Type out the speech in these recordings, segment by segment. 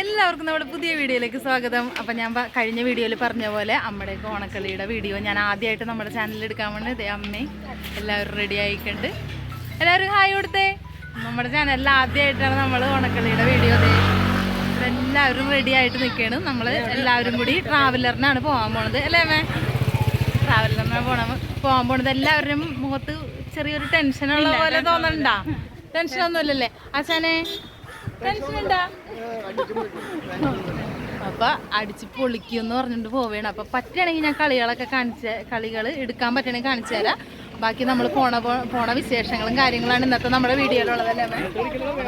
എല്ലാവർക്കും നമ്മുടെ പുതിയ വീഡിയോയിലേക്ക് സ്വാഗതം. അപ്പം ഞാൻ കഴിഞ്ഞ വീഡിയോയിൽ പറഞ്ഞ പോലെ അമ്മയുടെ ഓണക്കളിയുടെ വീഡിയോ ഞാൻ ആദ്യമായിട്ട് നമ്മുടെ ചാനലിൽ എടുക്കാൻ വേണ്ടി ദേ അമ്മയും എല്ലാവരും റെഡി ആയിക്കൊണ്ട്. എല്ലാവരും ഹായ് കൊടുത്തേ. നമ്മുടെ ചാനലിൽ ആദ്യമായിട്ടാണ് നമ്മൾ ഓണക്കളിയുടെ വീഡിയോ ഇവിടെ എല്ലാവരും റെഡി ആയിട്ട് നിൽക്കുകയാണ് നമ്മൾ എല്ലാവരും കൂടി ട്രാവലറിനാണ് പോകാൻ പോണത്. അല്ലേ അമ്മേ? ട്രാവലറിനാണ് പോണ പോകാൻ പോണത്. എല്ലാവരുടെയും മുഖത്ത് ചെറിയൊരു ടെൻഷനുള്ള പോലെ തോന്നണ്ട? ടെൻഷനൊന്നുമില്ലല്ലേ അച്ഛനെ ടെൻഷൻ ഉണ്ടാ? അപ്പൊ അടിച്ച് പൊളിക്കുമെന്ന് പറഞ്ഞിട്ട് പോവുകയാണ്. അപ്പൊ പറ്റുകയാണെങ്കിൽ ഞാൻ കളികളൊക്കെ കാണിച്ച കളികൾ എടുക്കാൻ പറ്റണമെങ്കിൽ കാണിച്ചു തരാം. ബാക്കി നമ്മൾ പോണ പോണ വിശേഷങ്ങളും കാര്യങ്ങളാണ് ഇന്നത്തെ നമ്മുടെ വീഡിയോയിലുള്ളതല്ലേ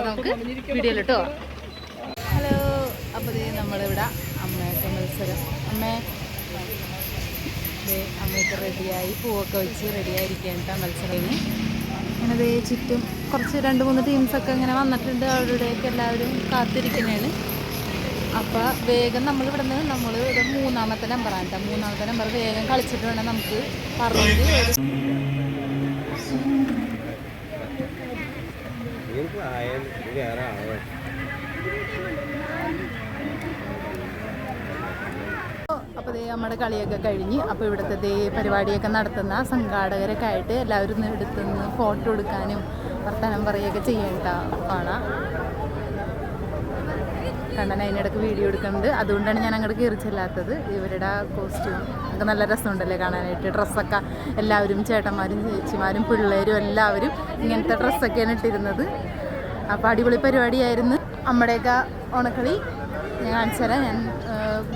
നമുക്ക് വീഡിയോയിലിട്ടോ. ഹലോ അപ്പോൾ ദേ നമ്മളിവിടെ അമ്മയൊക്കെ മത്സരം. അമ്മേ അമ്മയൊക്കെ റെഡിയായി പൂവൊക്കെ വെച്ച് റെഡിയായിരിക്കേണ്ട മത്സരത്തിന് അങ്ങനെ ദേ ചുറ്റും കുറച്ച് രണ്ട് മൂന്ന് ടീംസൊക്കെ ഇങ്ങനെ വന്നിട്ടുണ്ട്. അവരുടെയൊക്കെ എല്ലാവരും കാത്തിരിക്കുന്നതാണ്. അപ്പോൾ വേഗം നമ്മൾ ഇവിടെ നിന്ന് നമ്മൾ ഒരു മൂന്നാമത്തെ നമ്പറാണ് കേട്ടോ മൂന്നാമത്തെ നമ്പർ വേഗം കളിച്ചിട്ട് വേണം നമുക്ക് പറഞ്ഞ് ഒരു അപ്പോൾ ദേ നമ്മുടെ കളിയൊക്കെ കഴിഞ്ഞ് അപ്പോൾ ഇവിടുത്തെ പരിപാടിയൊക്കെ നടത്തുന്ന സംഘാടകരൊക്കെ ആയിട്ട് എല്ലാവരും എടുത്തുനിന്ന് ഫോട്ടോ എടുക്കാനും വർത്തമാനം പറയുകയൊക്കെ ചെയ്യേണ്ട കാണാം. കണ്ണൻ അതിനിടയ്ക്ക് വീഡിയോ എടുക്കുന്നുണ്ട്. അതുകൊണ്ടാണ് ഞാൻ അങ്ങോട്ട് കയറി ചെല്ലാത്തത്. ഇവരുടെ കോസ്റ്റ്യൂം ഒക്കെ നല്ല രസമുണ്ടല്ലേ കാണാനായിട്ട്. ഡ്രസ്സൊക്കെ എല്ലാവരും ചേട്ടന്മാരും ചേച്ചിമാരും പിള്ളേരും എല്ലാവരും ഇങ്ങനത്തെ ഡ്രസ്സൊക്കെയാണ് ഇട്ടിരുന്നത്. അപ്പോൾ അടിപൊളി പരിപാടിയായിരുന്നു. നമ്മുടെയൊക്കെ ഓണക്കളി ഞാൻ കാണിച്ചു ഞാൻ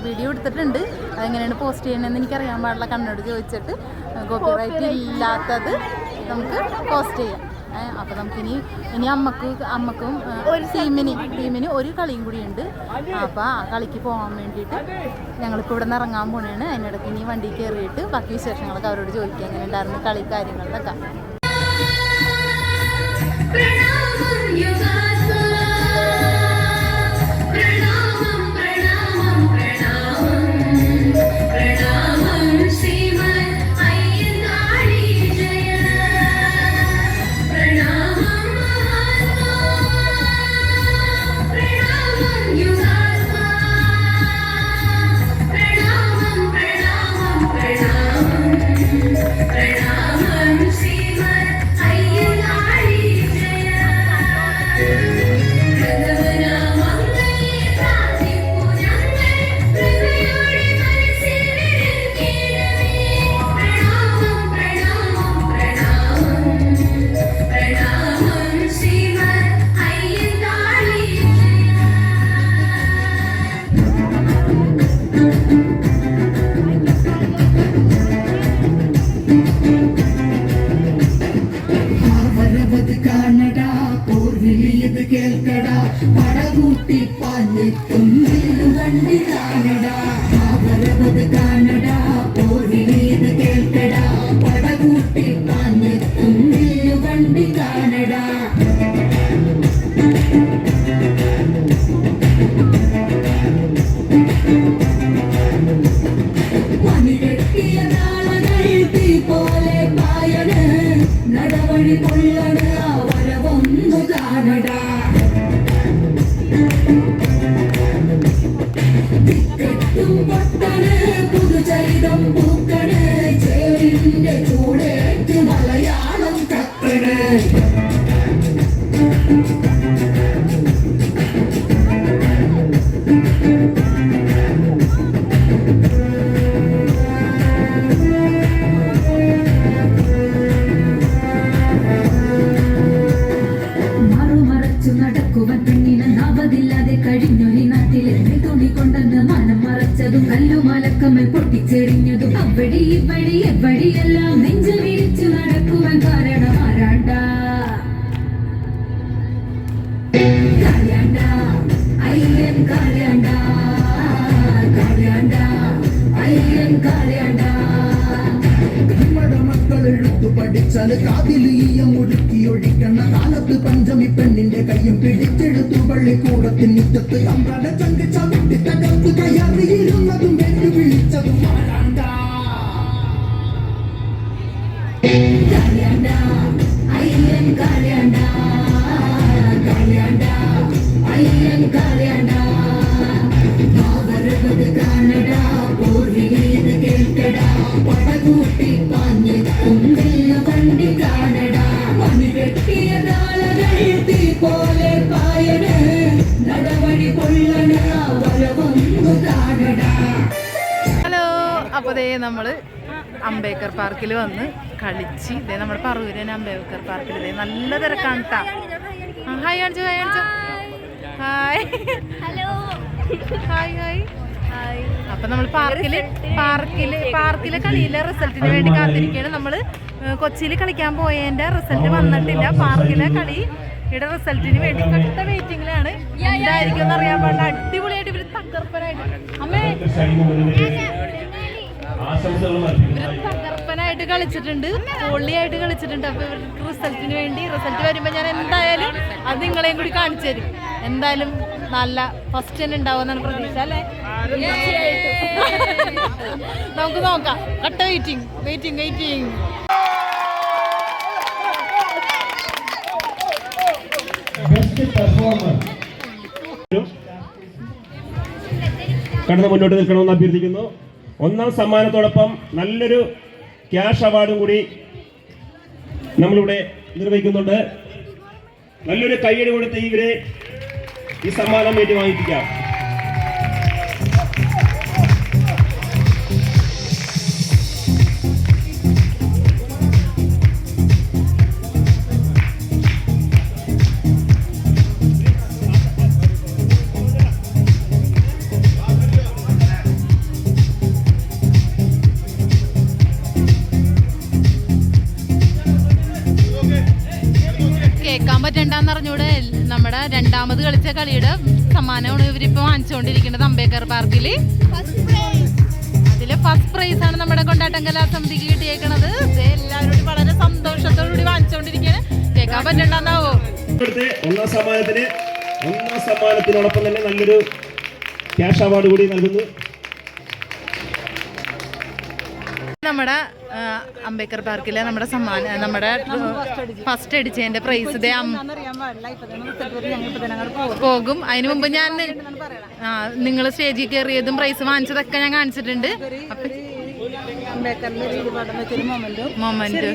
വീഡിയോ എടുത്തിട്ടുണ്ട്. അതെങ്ങനെയാണ് പോസ്റ്റ് ചെയ്യണമെന്ന് എനിക്കറിയാൻ പാടില്ല. കണ്ണോട് ചോദിച്ചിട്ട്. കോപ്പിറൈറ്റ് ഇല്ലാത്തത് നമുക്ക് പോസ്റ്റ് ചെയ്യാം. അപ്പോൾ നമുക്കിനി ഇനി അമ്മയ്ക്ക് അമ്മക്കും ഒരു ടീമിന് ടീമിന് ഒരു കളിയും കൂടിയുണ്ട് അപ്പോൾ ആ കളിക്ക് പോകാൻ വേണ്ടിയിട്ട് ഞങ്ങളിപ്പോൾ ഇവിടെ നിന്ന് ഇറങ്ങാൻ പോണേണ്. അതിനിടയ്ക്ക് ഇനി വണ്ടി കയറിയിട്ട് ബാക്കി വിശേഷങ്ങളൊക്കെ അവരോട് ചോദിക്കുക എങ്ങനെ ഉണ്ടായിരുന്നു കളി കാര്യങ്ങളിലൊക്കെ വരവത് കാണടാ പോർവിളിയത് കേൾക്കടാ പടകൂട്ടി പാഞ്ഞെത്തും യുദ്ധത്തിൽ അമ്പ്രത ചങ്ക് ചവിട്ടി തകർത്ത് കയറിയിരുന്നതും വെല്ലുവിളിച്ചതും ആരാണ്ട? കല്യാണ്ട അയ്യൻ കല്യാണ്ട കല്യാണ്ട അയ്യൻ കല്യാണ്ട. മാവരവത് കാണടാ പൂർവികേത് കേട്ടടാ പടകൂട്ടി പാഞ്ഞ് കുമ്പ ദേ നമ്മൾ അംബേദ്കർ പാർക്കിൽ വന്ന് കളിച്ച് ഇതേ നമ്മുടെ പറവൂരൻ അംബേദ്കർ പാർക്കിൽ ഇതേ നല്ല തിരക്കാണ് കേട്ടാ ഹായ് കാണിച്ചു ഹായ് കാണിച്ചു. ഹായ്. ഹലോ. Hi hi. അപ്പൊ നമ്മൾ പാർക്കിൽ പാർക്കിൽ പാർക്കിലെ കളിയിലെ റിസൾട്ടിന് വേണ്ടി കാത്തിരിക്കുകയാണ് നമ്മൾ. കൊച്ചിയിൽ കളിക്കാൻ പോയതിന്റെ റിസൾട്ട് വന്നിട്ടില്ല. പാർക്കിലെ കളി ഇവിടെ റിസൾട്ടിന് വേണ്ടി കട്ട വെയിറ്റിംഗിലാണ് എന്തായിരിക്കും എന്ന് അറിയാൻ പാടില്ല. അടിപൊളിയായിട്ട് ഇവർ തകർപ്പനായിട്ട്. അമ്മേ. തകർപ്പനായിട്ട് കളിച്ചിട്ടുണ്ട്. പൊള്ളിയായിട്ട് കളിച്ചിട്ടുണ്ട്. അപ്പൊ ഇവർക്ക് റിസൾട്ടിന് വേണ്ടി റിസൾട്ട് വരുമ്പോ ഞാൻ എന്തായാലും അത് നിങ്ങളെയും കൂടി കാണിച്ചു തരും. എന്തായാലും നല്ല ഫസ്റ്റ് തന്നെ ഉണ്ടാവുമെന്നാണ് പ്രതീക്ഷ അല്ലേ? നമുക്ക് നോക്കാം. കട്ട വെയിറ്റിംഗ് വെയിറ്റിംഗ് വെയിറ്റിംഗ് കടന്ന് മുന്നോട്ട് നിൽക്കണമെന്ന് അഭ്യർത്ഥിക്കുന്നു. ഒന്നാം സമ്മാനത്തോടൊപ്പം നല്ലൊരു ക്യാഷ് അവാർഡും കൂടി നമ്മളിവിടെ നിർവഹിക്കുന്നുണ്ട്. നല്ലൊരു കൈയ്യടി കൊടുത്ത് ഇവരെ ഈ സമ്മാനം ഏറ്റുവാങ്ങിപ്പിക്കാം. അറിഞ്ഞൂടെ നമ്മുടെ രണ്ടാമത് കളിച്ച കളിയുടെ സമ്മാനമാണ് ഇവരിപ്പോ വാങ്ങിച്ചുകൊണ്ടിരിക്കുന്നത് അംബേദ്കർ പാർക്കിൽ അതിൽ ഫസ്റ്റ് പ്രൈസ് ആണ് നമ്മുടെ കൊണ്ടാട്ടം കലാസമിതിക്ക് കിട്ടിയേക്കണത്. എല്ലാവരോടും വളരെ സന്തോഷത്തോടുകൂടി വാങ്ങിച്ചുകൊണ്ടിരിക്കുകയാണ്. കേൾക്കാൻ പറ്റണ്ടെന്നാവോ? ഒന്നാം സമ്മാനത്തിന് ഒന്നാം സമ്മാനത്തിനോടൊപ്പം തന്നെ നല്ലൊരു ക്യാഷ് അവാർഡ് കൂടി നൽകുന്നു. നമ്മുടെ അംബേദ്കർ പാർക്കിലെ നമ്മുടെ സമ്മാന നമ്മുടെ ഫസ്റ്റ് അടിച്ചതിന്റെ പ്രൈസ് അം- പോകും. അതിനു മുമ്പ് ഞാൻ ആ നിങ്ങൾ സ്റ്റേജിൽ കയറിയതും പ്രൈസ് വാങ്ങിച്ചതൊക്കെ ഞാൻ കാണിച്ചിട്ടുണ്ട്. മൊമെന്റ്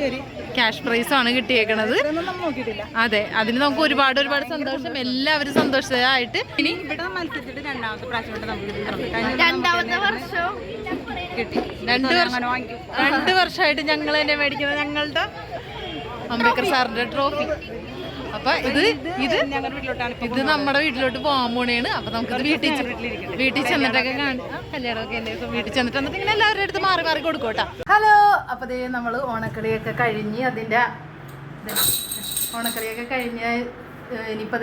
ക്യാഷ് പ്രൈസ് ആണ് കിട്ടിയേക്കണത്. അതെ അതിന് നമുക്ക് ഒരുപാട് ഒരുപാട് സന്തോഷം. എല്ലാവരും സന്തോഷമായിട്ട് ഇനി രണ്ടാമത്തെ വർഷം. രണ്ട് വർഷം രണ്ട് വർഷമായിട്ട് ഞങ്ങൾ തന്നെ മേടിക്കുന്നത് ഞങ്ങളുടെ അംബേദ്കർ സാറിന്റെ ട്രോഫി. അപ്പൊ ഇത് ഇത് ഇത് നമ്മുടെ വീട്ടിലോട്ട് പോകാൻ പോണേണ്. അപ്പൊ നമുക്ക് വീട്ടിൽ വീട്ടിൽ ചെന്നിട്ടൊക്കെ കല്യാണമൊക്കെ ഇപ്പൊ വീട്ടിൽ ചെന്നിട്ട് എന്നിട്ട് ഇങ്ങനെ എല്ലാവരുടെ അടുത്ത് മാറി മാറി കൊടുക്കോട്ടാ ഹലോ അപ്പൊ ദേ നമ്മൾ ഓണക്കളിയൊക്കെ കഴിഞ്ഞ് അതിന്റെ ഓണക്കളിയൊക്കെ കഴിഞ്ഞ് ഇനിയിപ്പോ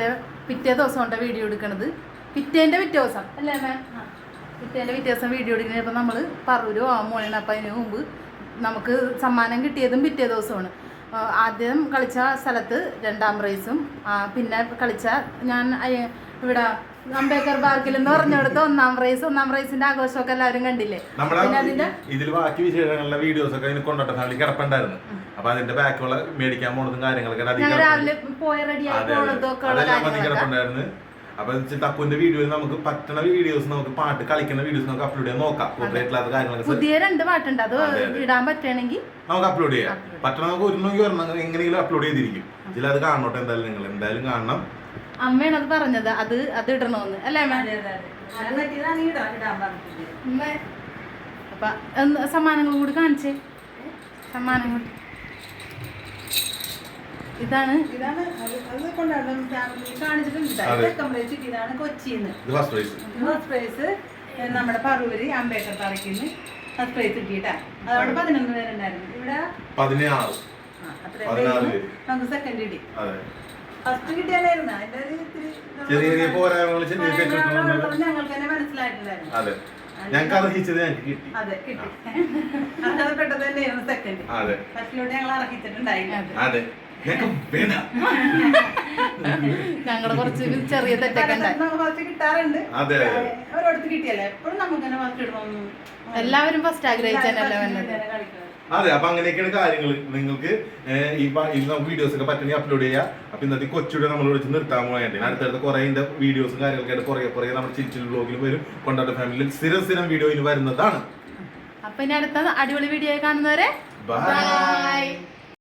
പിറ്റേ ദിവസം കൊണ്ടാണ് വീഡിയോ എടുക്കണത്. പിറ്റേന്റെ പിറ്റേ ദിവസം. അല്ലേ മാം? പിറ്റേന്റെ വ്യത്യാസം വീഡിയോ എടുക്കുന്നപ്പോൾ നമ്മൾ പറൂരോ ആ മോളാണ് അപ്പം അതിന് മുമ്പ് നമുക്ക് സമ്മാനം കിട്ടിയതും പിറ്റേ ദിവസമാണ്. ആദ്യം കളിച്ച സ്ഥലത്ത് രണ്ടാം പ്രൈസും പിന്നെ കളിച്ച ഞാൻ ഇവിടെ അംബേദ്കർ പാർക്കിൽ എന്ന് പറഞ്ഞെടുത്ത് ഒന്നാം പ്രൈസ് ഒന്നാം പ്രൈസിന്റെ ആഘോഷമൊക്കെ എല്ലാവരും കണ്ടില്ലേ? ഇതിൽ ബാക്കി വിശേഷങ്ങളുടെ വീഡിയോസ് ഒക്കെ അതിന് കൊണ്ടോട്ട ഫാമിലി കിടപ്പുണ്ടായിരുന്നു. അപ്പൊ അതിന്റെ ബാക്കിയുള്ള മേടിക്കാൻ പോണതും കാര്യങ്ങളൊക്കെ. രാവിലെ പോയ റെഡിയായി അതെ. പോണതും ഒക്കെ ഉള്ള കാര്യങ്ങളൊക്കെ. അപ്പൊ തപ്പുന്റെ വീഡിയോയിൽ നമുക്ക് പറ്റണ വീഡിയോസ് നമുക്ക് പാട്ട് കളിക്കുന്ന വീഡിയോസ് നമുക്ക് അപ്ലോഡ് ചെയ്യാൻ നോക്കാം. കോപ്പറേറ്റ് ഇല്ലാത്ത കാര്യങ്ങളൊക്കെ പുതിയ രണ്ട് പാട്ടുണ്ട്. അത്. ഇടാൻ പറ്റണെങ്കിൽ നമുക്ക് അപ്ലോഡ് ചെയ്യാം. പറ്റണ നമുക്ക് ഒരു നോക്കി ഒരെണ്ണം എങ്ങനെയെങ്കിലും അപ്ലോഡ് ചെയ്തിരിക്കും. ഇതിൽ അത് കാണോട്ടെ എന്തായാലും നിങ്ങൾ. എന്തായാലും കാണണം. അമ്മയാണ് അത് പറഞ്ഞത്. അത് അത് ഇടണോന്ന്. അല്ലേ മാം ഉമ്മേ. അപ്പൊ സമ്മാനങ്ങൾ കൂടി കാണിച്ചേ. സമ്മാനങ്ങൾ. ഇതാണ് ഇതാണ് അത് കൊണ്ടാണ് കാണിച്ചിട്ടുണ്ട് കൊച്ചിന്ന് ഫസ്റ്റ് പ്രൈസ് നമ്മുടെ പറവൂര് അംബേദ്കർ പാർക്കിന്ന് ഫസ്റ്റ് പ്രൈസ് കിട്ടിയിട്ടാ. അതവിടെ പതിനൊന്ന് പേരുണ്ടായിരുന്നു ഇവിടെ പതിനാറ്. നമുക്ക് സെക്കൻഡ് കിട്ടി. ഫസ്റ്റ് കിട്ടിയാലായിരുന്നു. അതിന്റെ ഒരു ഇത്തിരി ഞങ്ങൾക്ക് തന്നെ മനസ്സിലായിട്ടുണ്ടായിരുന്നു. അതെ. ഞങ്ങൾക്ക് അർഹിച്ചത് അതെ കിട്ടി. പെട്ടെന്ന് തന്നെയായിരുന്നു സെക്കൻഡ് അതെ. ഫസ്റ്റിലോട്ട് ഞങ്ങൾ അർഹിച്ചിട്ടുണ്ടായിരുന്നു അതെ. ഞങ്ങളുടെ കുറച്ച് ചെറിയ തെറ്റൊക്കെ കിട്ടാറുണ്ട്. കിട്ടിയല്ലേ? എപ്പോഴും നമുക്ക് തന്നെ എല്ലാവരും ഫസ്റ്റ് ആഗ്രഹിച്ചല്ലേ വന്നത്. അതെ അപ്പൊ അങ്ങനെയൊക്കെയാണ് കാര്യങ്ങൾ നിങ്ങൾക്ക് ഈ നമുക്ക് വീഡിയോസ് ഒക്കെ പറ്റണി അപ്ലോഡ് ചെയ്യാം. അപ്പൊ ഇന്നത്തെ കൊച്ചുകൂടെ നമ്മൾ വിളിച്ച് നിർത്താൻ പോകേണ്ടത് അടുത്തടുത്ത് കുറെ ഇതിന്റെ വീഡിയോസും കാര്യങ്ങളൊക്കെ ആയിട്ട് പുറകെ പുറകെ നമ്മുടെ ചിരിച്ചിൽ ബ്ലോഗിൽ വരും. കൊണ്ടാട്ട ഫാമിലിയിൽ സ്ഥിരം സ്ഥിരം വീഡിയോ ഇനി വരുന്നതാണ്. അപ്പൊ ഇനി അടുത്ത അടിപൊളി വീഡിയോ കാണുന്നവരെ ബൈ